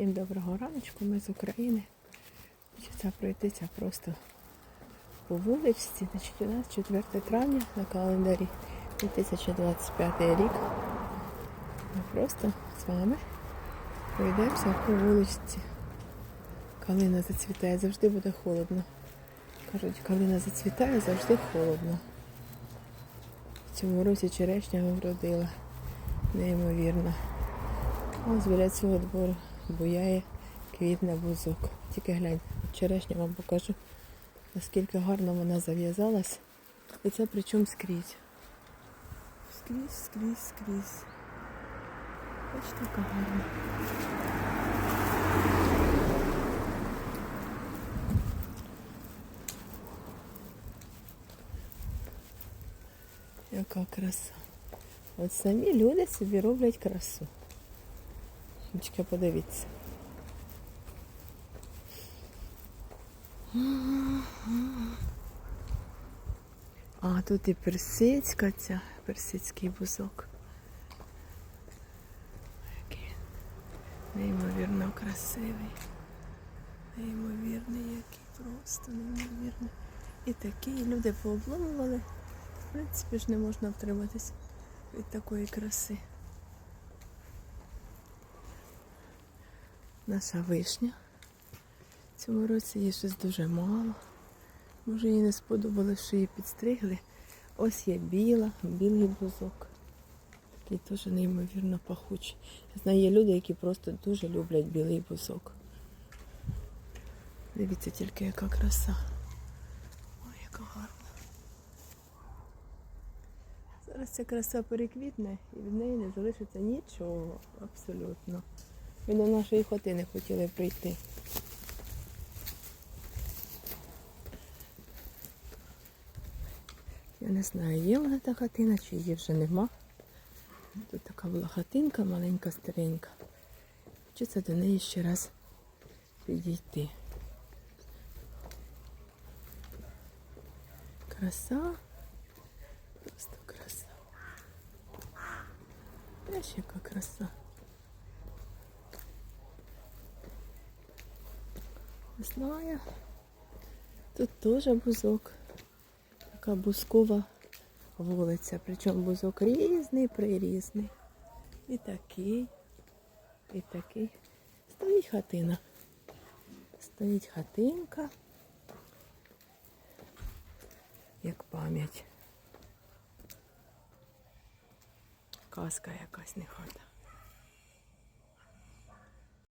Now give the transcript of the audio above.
Всім доброго раночку, ми з України. Хочеться пройтися просто по вуличці. Значить, у нас 4 травня на календарі 2025 рік. Ми просто з вами пройдемося по вуличці. Калина зацвітає, завжди буде холодно. Кажуть, калина зацвітає, завжди холодно. В цьому році черешня вродила. Неймовірно. Ось біля цього двору буяє квітне бузок. Тільки глянь, черешня вам покажу, наскільки гарно вона зав'язалась. І це причому скрізь. Скрізь, скрізь, скрізь. Бачите, яка гарна. Яка краса. От самі люди собі роблять красу. Дівчатка, подивіться. А тут і персидська ця, персидський бузок. Який неймовірно красивий. Неймовірний який, просто неймовірний. І такі люди пообломували. В принципі ж не можна втриматись від такої краси. Наша вишня. В цьому році її щось дуже мало. Може їй не сподобалось, що її підстригли. Ось є біла, білий бузок. Такий теж неймовірно пахучий. Я знаю, є люди, які просто дуже люблять білий бузок. Дивіться тільки, яка краса. Ой, яка гарна. Зараз ця краса переквітне і від неї не залишиться нічого абсолютно. Ми до нашої хатини хотіли прийти. Я не знаю, є вона та хатина, чи її вже нема. Тут така була хатинка маленька, старенька. Хочеться до неї ще раз підійти. Краса. Просто краса. Знаєш, яка краса. Знаю. Тут теж бузок. Така бузкова вулиця. Причому бузок різний, прирізний. І такий, і такий. Стоїть хатина. Стоїть хатинка. Як пам'ять. Казка якась не хата.